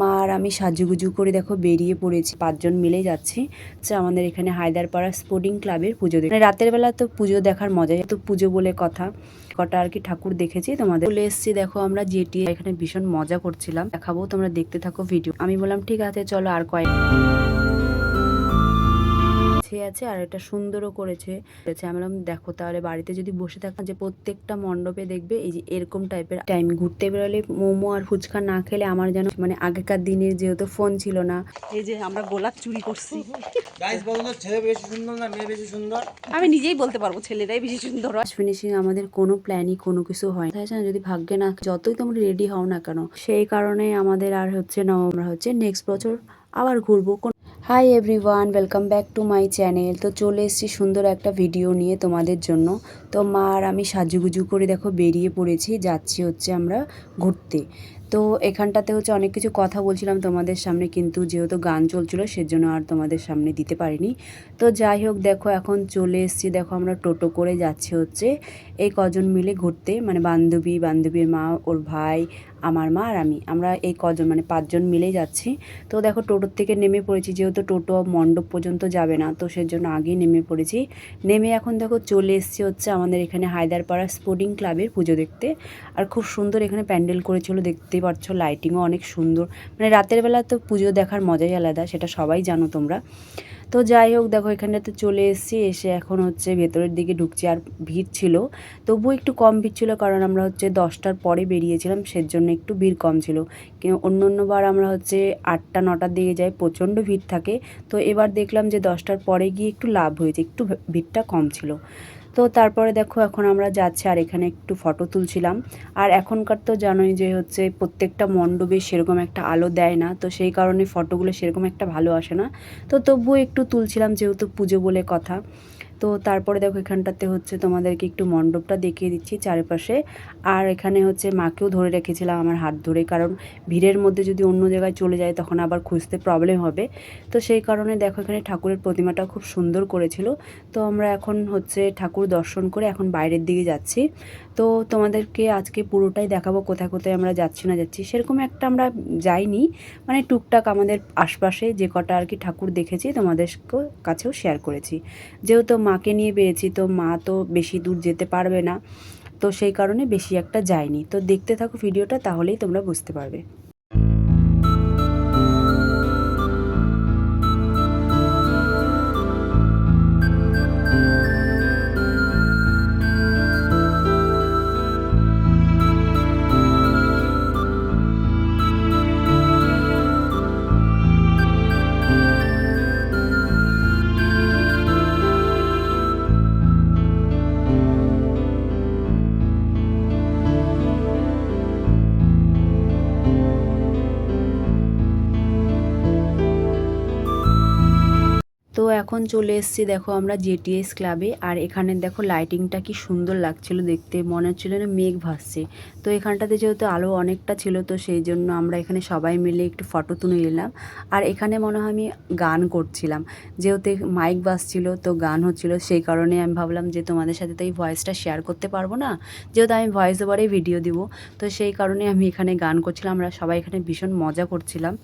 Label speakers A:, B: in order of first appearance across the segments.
A: মা আর আমি সাজুগুজু করে দেখো বেরিয়ে পড়েছি। পাঁচজন মিলে যাচ্ছি। যে আমাদের এখানে হায়দারপাড়া স্পোর্টিং ক্লাবের পুজো দেখে মানে রাতের বেলা তো পুজো দেখার মজা তো পুজো বলে কথা। কটা আর কি ঠাকুর দেখেছি তোমাদের। চলে এসছি দেখো আমরা জেটি এখানে ভীষণ মজা করছিলাম। দেখাবো, তোমরা দেখতে থাকো ভিডিও। আমি বললাম, ঠিক আছে, চলো আর কয়েক আছে আছে আর এটা সুন্দরও করেছে। করেছে। আমি বললাম দেখো তাহলে বাড়িতে যদি বসে থাকা যে প্রত্যেকটা মণ্ডপে দেখবে এই যে এরকম টাইপের টাইম ঘুরতে বেরোলে মোমো আর ফুচকা না খেলে আমার যেন মানে আগেকার দিনে যেহেতু ফোন ছিল না। এই যে আমরা গোলাপ চুরি করছি।
B: গাইস ছেলে বেশি সুন্দর না মেয়ে বেশি সুন্দর?
A: আমি নিজেই বলতে পারব ছেলেরাই বেশি সুন্দর ফিনিশিং আমাদের কোনো প্ল্যানই কোনো কিছু হয় না না যদি ভাগ্যে না যতই তোমরা রেডি হও না কেন সেই কারণে আমাদের আর হচ্ছে না আমরা হচ্ছে নেক্সট বছর আবার ঘুরবো। কোন hi everyone welcome back to my channel তো চলে এসেছি সুন্দর একটা ভিডিও নিয়ে তোমাদের জন্য। তো মা আর আমি সাজুগুজু করে দেখো বেরিয়ে পড়েছি, যাচ্ছি হচ্ছে আমরা ঘুরতে। তো এখানটাতে হচ্ছে অনেক কিছু কথা বলছিলাম তোমাদের সামনে, কিন্তু যেহেতু গান চলছিল সেজন্য আর তোমাদের সামনে দিতে পারিনি। তো যাই হোক, দেখো এখন চলে এসেছি, দেখো আমরা টোটো করে যাচ্ছি হচ্ছে এই কজন মিলে ঘুরতে। মানে বান্ধবী, বান্ধবীর মা, ওর ভাই আমার মা আর আমি। আমরা এই কজন মানে পাঁচজন মিলেই যাচ্ছি। তো দেখো, টোটোর থেকে নেমে পড়েছি, যেহেতু টোটো মণ্ডপ পর্যন্ত যাবে না, তো সেজন্য আগেই নেমে পড়েছি। নেমে এখন দেখো, চলে এসেছি হচ্ছে আমাদের এখানে হায়দারপাড়া স্পোর্টিং ক্লাবের পুজো দেখতে। আর খুব সুন্দর এখানে প্যান্ডেল করেছিল দেখতেই পাচ্ছ লাইটিংও অনেক সুন্দর। মানে রাতের বেলা তো পুজো দেখার মজাই আলাদা, সেটা সবাই জানো তোমরা। তো যাই হোক, দেখো এখানটাতে চলে এসেছি, এসে এখন হচ্ছে ভেতরের দিকে ঢুকছি আর ভিড় ছিল। তবুও একটু কম ভিড় ছিল কারণ আমরা হচ্ছে দশটার পরে বেরিয়েছিলাম, সেজন্য একটু ভিড় কম ছিল। অন্য অন্যবার আমরা হচ্ছে আটটা, নটার দিকে যাই, প্রচণ্ড ভিড় থাকে। তো এবার দেখলাম যে দশটার পরে গিয়ে একটু লাভ হয়েছে, একটু ভিড়টা কম ছিল। তো তারপরে দেখো, এখন আমরা যাচ্ছি আর এখানে একটু ফটো তুলছিলাম। আর এখনকার তো জানোই যে হচ্ছে প্রত্যেকটা মণ্ডপে সেরকম একটা আলো দেয় না, তো সেই কারণে ফটোগুলো সেরকম একটা ভালো আসে না। তো তবুও একটু তুলছিলাম যেহেতু পুজো বলে কথা। তো তারপরে দেখো এখানটাতে হচ্ছে তোমাদেরকে একটু মণ্ডপটা দেখিয়ে দিচ্ছি চারিপাশে। আর এখানে হচ্ছে মাকেও ধরে রেখেছিলাম আমার হাত ধরে, কারণ ভিড়ের মধ্যে যদি অন্য জায়গায় চলে যায় তখন আবার খুঁজতে প্রবলেম হবে। তো সেই কারণে দেখো এখানে ঠাকুরের প্রতিমাটা খুব সুন্দর করেছিল। তো আমরা এখন হচ্ছে ঠাকুর দর্শন করে এখন বাইরের দিকে যাচ্ছি। তো তোমাদেরকে আজকে পুরোটাই দেখাবো কোথায় কোথায় আমরা যাচ্ছি না যাচ্ছি, সেরকম একটা আমরা যাইনি। মানে টুকটাক আমাদের আশপাশে যে কটা আর কি ঠাকুর দেখেছি তোমাদের কাছেও শেয়ার করেছি। যেহেতু মাকে নিয়ে পেয়েছি তো মা তো বেশি দূর যেতে পারবে না। তো সেই কারণে বেশি একটা যায়নি। তো দেখতে থাকো ভিডিওটা, তাহলেই তোমরা বুঝতে পারবে। এখন চলে এসেছি, দেখো আমরা জেটিএস ক্লাবে আর এখানে দেখো লাইটিংটা কি সুন্দর লাগছিল দেখতে, মনে হচ্ছিল না মেঘ ভাসছে। তো এখানটাতে যেহেতু আলো অনেকটা ছিল, তো সেই জন্য আমরা এখানে সবাই মিলে একটু ফটো তুলে নিলাম। আর এখানে মনে হয় আমি গান করছিলাম। যেহেতু মাইক বাজছিল, তো গান হচ্ছিল, সেই কারণে আমি ভাবলাম যে তোমাদের সাথে তো এই ভয়েসটা শেয়ার করতে পারব না। যেহেতু আমি ভয়েস ওভারে ভিডিও দিব, তো সেই কারণে আমি এখানে গান করছিলাম। আমরা সবাই এখানে ভীষণ মজা করছিলাম।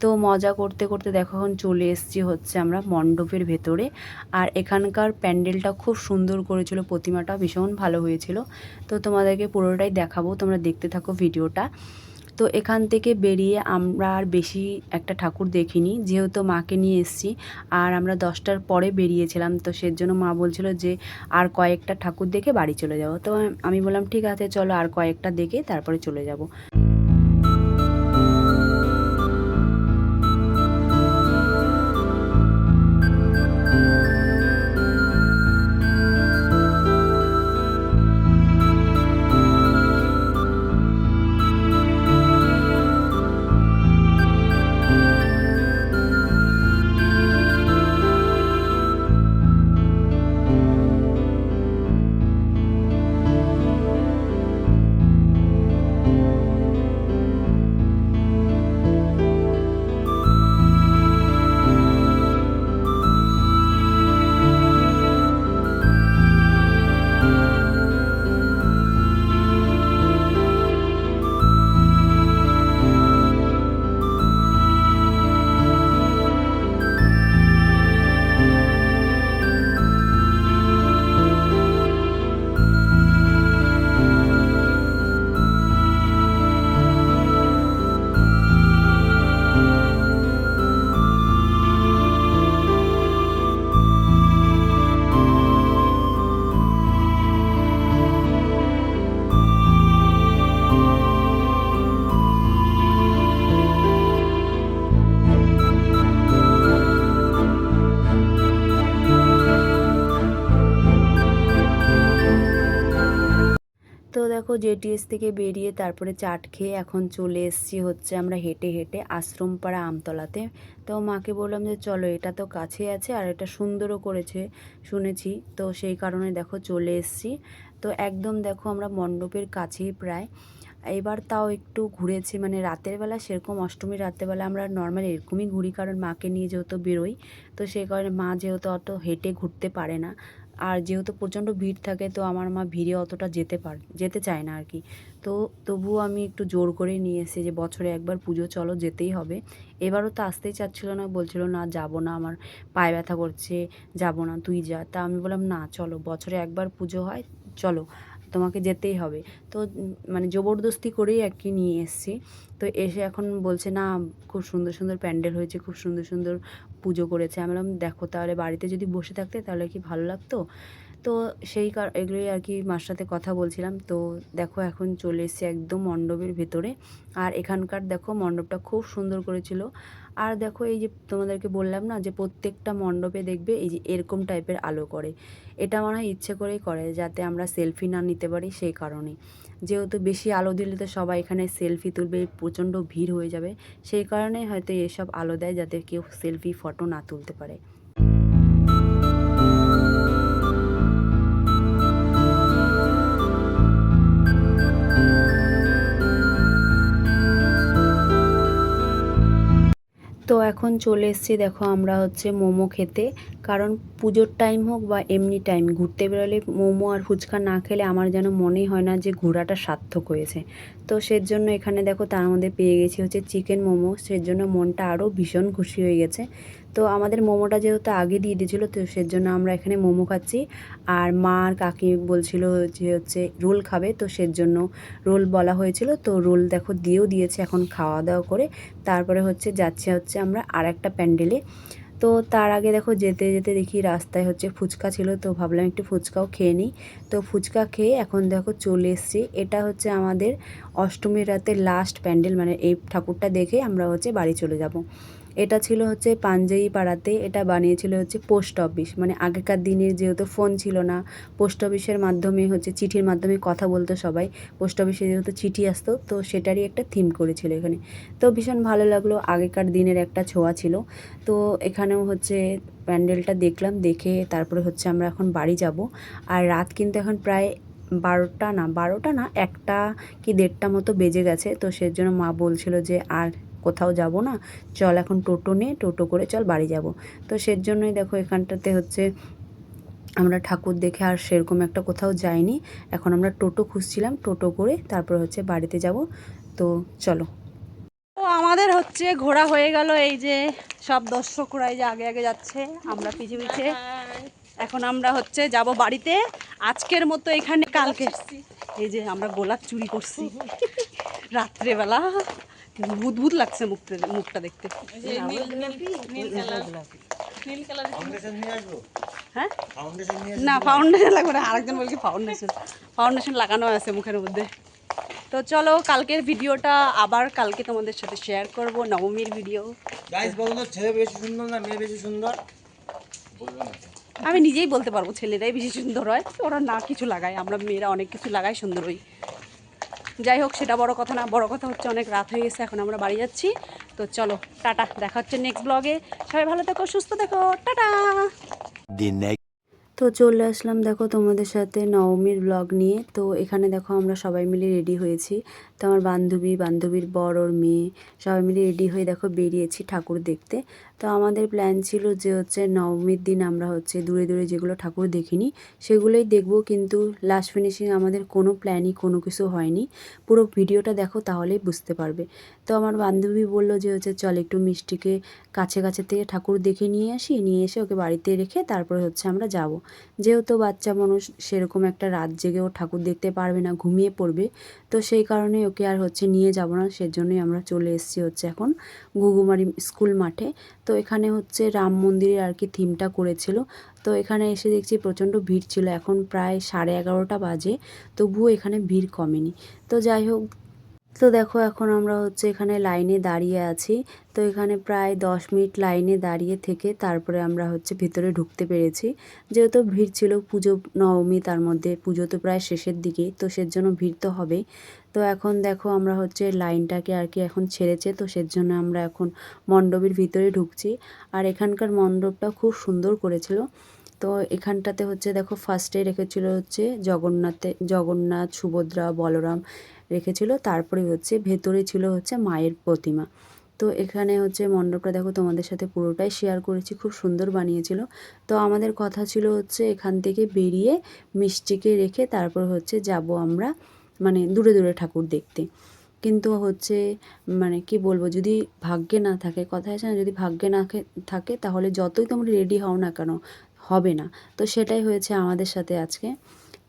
A: তো মজা করতে করতে দেখো এখন চলে এসেছি হচ্ছে আমরা মণ্ডপের ভেতরে। আর এখানকার প্যান্ডেলটা খুব সুন্দর করেছিল, প্রতিমাটা ভীষণ ভালো হয়েছিল। তো তোমাদেরকে পুরোটাই দেখাবো, তোমরা দেখতে থাকো ভিডিওটা। তো এখান থেকে বেরিয়ে আমরা আর বেশি একটা ঠাকুর দেখিনি, যেহেতু মাকে নিয়ে এসেছি। আর আমরা দশটার পরে বেরিয়েছিলাম, তো সেজন্য মা বলছিল যে আর কয়েকটা ঠাকুর দেখে বাড়ি চলে যাব। তো আমি বললাম, ঠিক আছে, চলো আর কয়েকটা দেখে তারপরে চলে যাব। দেখো জেটিএস থেকে বেরিয়ে তারপরে চাট খেয়ে এখন চলে এসেছি হচ্ছে আমরা হেঁটে হেঁটে আশ্রমপাড়া আমতলাতে। তো মাকে বললাম যে, চলো, এটা তো কাছে আছে আর এটা সুন্দরও করেছে, শুনেছি। তো সেই কারণে দেখো চলে এসেছি। তো একদম দেখো আমরা মণ্ডপের কাছেই প্রায়। এবার তাও একটু ঘুরেছি মানে রাতের বেলা সেরকম অষ্টমীর রাতের বেলা আমরা নর্মাল এরকমই ঘুরি, কারণ মাকে নিয়ে যেহেতু বেরোই, তো সেই কারণে মা যেহেতু অত হেঁটে ঘুরতে পারে না। আর যেহেতু প্রচণ্ড ভিড় থাকে, তো আমার মা ভিড়ে অতটা যেতে পার, যেতে চায় না আর কি তো তবুও আমি একটু জোর করে নিয়ে এসে যে, বছরে একবার পুজো চলো, যেতেই হবে। এবারও তো আসতেই চাচ্ছিলো না, বলছিল না, যাব না, আমার পায়ে ব্যথা করছে, যাব না, তুই যা। তা আমি বললাম, না, চলো, বছরে একবার পুজো হয়, চলো। তোমাকে যেতেই হবে। তো মানে জবরদস্তি করেই আর কি নিয়ে এসছি। তো এসে এখন বলছে, না, খুব সুন্দর সুন্দর প্যান্ডেল হয়েছে, খুব সুন্দর সুন্দর পুজো করেছে। আমি বললাম, দেখো তাহলে বাড়িতে যদি বসে থাকতে তাহলে কি ভালো লাগতো? তো সেই কার এগুলোই আর কি মার সাথে কথা বলছিলাম। তো দেখো এখন চলে এসেছি একদম মণ্ডপের ভেতরে। আর এখানকার দেখো মণ্ডপটা খুব সুন্দর করেছিল। আর দেখো এই যে তোমাদেরকে বললাম না যে প্রত্যেকটা মণ্ডপে দেখবে এই যে এরকম টাইপের আলো করে। এটা মনে হয় ইচ্ছে করেই করে যাতে আমরা সেলফি না নিতে পারি সেই কারণে। যেহেতু বেশি আলো দিলে তো সবাই এখানে সেলফি তুলবে, প্রচণ্ড ভিড় হয়ে যাবে। সেই কারণে হয়তো এসব আলো দেয় যাতে কেউ সেলফি, ফটো না তুলতে পারে। এখন চলে এসছি, দেখো আমরা হচ্ছে মোমো খেতে। কারণ পুজোর টাইম হোক বা এমনি টাইম ঘুরতে বেরোলে মোমো আর ফুচকা না খেলে আমার যেন মনেই হয় না যে ঘোরাটা সার্থক হয়েছে। তো সেজন্য এখানে দেখো তার মধ্যে পেয়ে গেছি হচ্ছে চিকেন মোমো। সেজন্য মনটা আরও ভীষণ খুশি হয়ে গেছে। তো আমাদের মোমোটা যেহেতু আগে দিয়ে দিয়েছিলো, তো সের জন্য আমরা এখানে মোমো খাচ্ছি। আর মা আর কাকি বলছিল যে হচ্ছে রোল খাবে, তো সের জন্য রোল বলা হয়েছিল। তো রোল দেখো দিয়েও দিয়েছে এখন খাওয়া দাওয়া করে। তারপরে হচ্ছে যাচ্ছে হচ্ছে আমরা আর একটা প্যান্ডেলে। তো তার আগে দেখো যেতে যেতে দেখি রাস্তায় হচ্ছে ফুচকা ছিল, তো ভাবলাম একটু ফুচকাও খেয়ে নিই। তো ফুচকা খেয়ে এখন দেখো চলে এসেছি। এটা হচ্ছে আমাদের অষ্টমীর রাতে লাস্ট প্যান্ডেল মানে এই ঠাকুরটা দেখে আমরা হচ্ছে বাড়ি চলে যাব। এটা ছিল হচ্ছে পাঞ্জাবি পাড়াতে, এটা বানিয়েছিল হচ্ছে পোস্ট অফিস। মানে আগেকার দিনের যেহেতু ফোন ছিল না, পোস্ট অফিসের মাধ্যমে হচ্ছে চিঠির মাধ্যমে কথা বলতো সবাই, পোস্ট অফিসে যেহেতু চিঠি আসতো, তো সেটারই একটা থিম করেছিল এখানে। তো ভীষণ ভালো লাগল, আগেকার দিনের একটা ছোঁয়া ছিল। তো এখানেও হচ্ছে প্যান্ডেলটা দেখলাম, দেখে তারপরে হচ্ছে আমরা এখন বাড়ি যাব। আর রাত কিন্তু এখন প্রায় বারোটা না বারোটা না, একটা কি দেড়টা মতো বেজে গেছে, তো সেজন্য মা বলছিল যে আর কোথাও যাব না। চল এখন টোটো নে, টোটো করে চল বাড়ি যাব। তো সের জন্যই দেখো এখানটাতে হচ্ছে আমরা ঠাকুর দেখে আর সেরকম একটা কোথাও যাইনি। এখন আমরা টোটো খুঁজছিলাম, টোটো করে তারপর হচ্ছে বাড়িতে যাব। তো চলো।
C: তো আমাদের হচ্ছে ঘোরা হয়ে গেল, এই যে সব দর্শকরা এই যে আগে আগে যাচ্ছে আমরা পিছে পিছে এখন আমরা হচ্ছে যাব বাড়িতে। আজকের মতো এখানে কালকে এই যে আমরা গোলাপ চুরি করছি। রাত্রেবেলা। ভূত ভূত লাগছে মুখটা মুখটা দেখতে।
B: ফাউন্ডেশন নিয়ে আসব?
C: হ্যাঁ? না ফাউন্ডেশন লাগবে না আরেকজন বলছি ফাউন্ডেশন ফাউন্ডেশন লাগানো আছে মুখের মধ্যে। তো চলো কালকের ভিডিওটা আবার কালকে তোমাদের সাথে শেয়ার করব নবমীর ভিডিও
B: গাইস বলো ছেলে বেশি সুন্দর না মেয়ে বেশি সুন্দর?
C: আমি নিজেই বলতে পারব ছেলেরাই বেশি সুন্দর হয় ওরা না কিছু লাগায় আমরা মেয়েরা অনেক কিছু লাগাই সুন্দর হই যাই হোক, সেটা বড় কথা না, বড় কথা হচ্ছে অনেক রাত হয়ে গেছে, এখন আমরা বাড়ি যাচ্ছি। তো চলো, টাটা, দেখা হচ্ছে নেক্সট ব্লগে সবাই ভালো থেকো, সুস্থ থেকো, টাটা!
A: তো চলে আসলাম দেখো তোমাদের সাথে নবমীর ব্লগ নিয়ে। তো এখানে দেখো আমরা সবাই মিলে রেডি হয়েছি। তো আমার বান্ধবী, বান্ধবীর বড় ওর মেয়ে, সবাই মিলে রেডি হয়ে দেখো বেরিয়েছি ঠাকুর দেখতে। তো আমাদের প্ল্যান ছিল যে হচ্ছে নবমীর দিন আমরা হচ্ছে দূরে দূরে যেগুলো ঠাকুর দেখিনি, সেগুলোই দেখব। কিন্তু লাস্ট ফিনিশিং আমাদের কোনো প্ল্যানই কোনো কিছু হয়নি। পুরো ভিডিওটা দেখো তাহলেই বুঝতে পারবে। তো আমার বান্ধবী বলল যে হচ্ছে চল একটু মিষ্টিকে কাছে কাছে থেকে ঠাকুর দেখে নিয়ে আসি, নিয়ে এসে ওকে বাড়িতে রেখে তারপরে হচ্ছে আমরা যাব। যেহেতু বাচ্চা মানুষ সেরকম একটা রাত জেগেও ঠাকুর দেখতে পারবে না, ঘুমিয়ে পড়বে। তো সেই কারণে ওকে আর হচ্ছে নিয়ে যাব না, সেজন্যই আমরা চলে এসেছি হচ্ছে এখন ঘুঘুমারি স্কুল মাঠে। তো এখানে হচ্ছে রাম মন্দিরের আর কি থিমটা করেছিল। তো এখানে এসে দেখছি প্রচণ্ড ভিড় ছিল, এখন প্রায় সাড়ে এগারোটা বাজে, তবুও এখানে ভিড় কমেনি। তো যাই হোক তো দেখো এখন আমরা হচ্ছে এখানে লাইনে দাঁড়িয়ে আছি। তো এখানে প্রায় দশ মিনিট লাইনে দাঁড়িয়ে থেকে তারপরে আমরা হচ্ছে ভিতরে ঢুকতে পেরেছি। যেহেতু ভিড় ছিল পুজো নবমী, তার মধ্যে পুজো তো প্রায় শেষের দিকে, তো সের জন্য ভিড় তো হবেই। তো এখন দেখো আমরা হচ্ছে লাইনটাকে আর কি এখন ছেড়েছে, তো সের জন্য আমরা এখন মণ্ডপের ভিতরে ঢুকছি। আর এখানকার মণ্ডপটা খুব সুন্দর করেছিল। তো এখানটাতে হচ্ছে দেখো ফার্স্টে রেখেছিল হচ্ছে জগন্নাথে, জগন্নাথ, সুভদ্রা, বলরাম রেখেছিল। তারপরে হচ্ছে ভেতরে ছিল হচ্ছে মায়ের প্রতিমা। তো এখানে হচ্ছে মণ্ডপটা দেখো তোমাদের সাথে পুরোটাই শেয়ার করেছি। খুব সুন্দর বানিয়েছিল। তো আমাদের কথা ছিল হচ্ছে এখান থেকে বেরিয়ে মিষ্টিকে রেখে তারপর হচ্ছে যাব আমরা মানে দূরে দূরে ঠাকুর দেখতে। কিন্তু হচ্ছে মানে কি বলব, যদি ভাগ্যে না থাকে, কথা আছে না, যদি ভাগ্যে না থাকে তাহলে যতই তোমরা রেডি হও না কেন, হবে না। তো সেটাই হয়েছে আমাদের সাথে আজকে।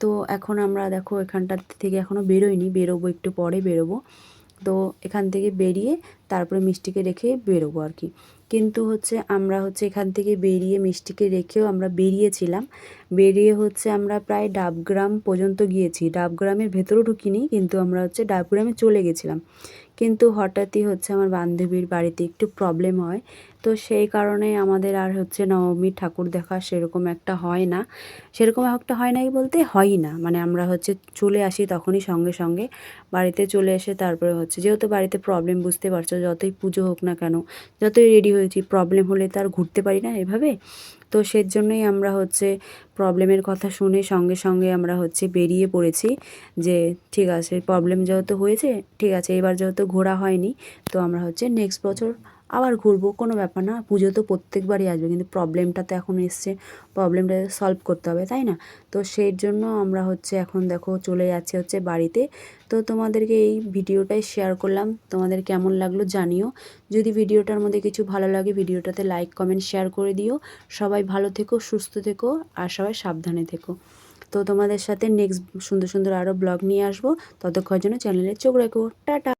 A: তো এখন আমরা দেখো এখানটার থেকে এখনও বেরোইনি বেরোবো একটু পরে বেরোবো। তো এখান থেকে বেরিয়ে তারপরে মিষ্টিকে রেখে বেরোবো আর কি। কিন্তু হচ্ছে আমরা হচ্ছে এখান থেকে বেরিয়ে মিষ্টিকে রেখেও আমরা বেরিয়েছিলাম। বেরিয়ে হচ্ছে আমরা প্রায় ডাবগ্রাম পর্যন্ত গিয়েছি। ডাবগ্রামের ভেতরেও ঢুকিনি, কিন্তু আমরা হচ্ছে ডাবগ্রামে চলে গেছিলাম। কিন্তু হঠাৎই হচ্ছে আমার বান্ধবীর বাড়িতে একটু প্রবলেম হয়। তো সেই কারণে আমাদের আর হচ্ছে নবমীর ঠাকুর দেখা সেরকম একটা হয় না। সেরকম একটা হয় নাই বলতে হয়ই না। মানে আমরা হচ্ছে চলে আসি তখনই সঙ্গে সঙ্গে। বাড়িতে চলে এসে তারপরে হচ্ছে যেহেতু বাড়িতে প্রবলেম বুঝতে পারছ, যতই পুজো হোক না কেন, যতই রেডি হয়েছি প্রবলেম হলে তো আর ঘুরতে পারি না এভাবে। তো সের জন্যই আমরা হচ্ছে প্রবলেমের কথা শুনে সঙ্গে সঙ্গে আমরা হচ্ছে বেরিয়ে পড়েছি যে, ঠিক আছে প্রবলেম যেহেতু হয়েছে, ঠিক আছে, এবার যেহেতু ঘোরা হয়নি, তো আমরা হচ্ছে নেক্সট বছর আবার ঘুরবো, কোনো ব্যাপার না। পুজো তো প্রত্যেকবারই আসবে, কিন্তু প্রবলেমটা তো এখন এসছে। প্রবলেমটা সলভ করতে হবে, তাই না? তো সেই জন্য আমরা হচ্ছে এখন দেখো চলে যাচ্ছি হচ্ছে বাড়িতে। তো তোমাদেরকে এই ভিডিওটাই শেয়ার করলাম। তোমাদের কেমন লাগল জানিও। যদি ভিডিওটার মধ্যে কিছু ভালো লাগে, ভিডিওটাতে লাইক কমেন্ট শেয়ার করে দিও। সবাই ভালো থেকো, সুস্থ থেকো, আর সবাই সাবধানে থেকো। তো তোমাদের সাথে নেক্সট সুন্দর সুন্দর আরও ব্লগ নিয়ে আসব। ততক্ষণ জন্য চ্যানেলে চোখ রাখো। টাটা!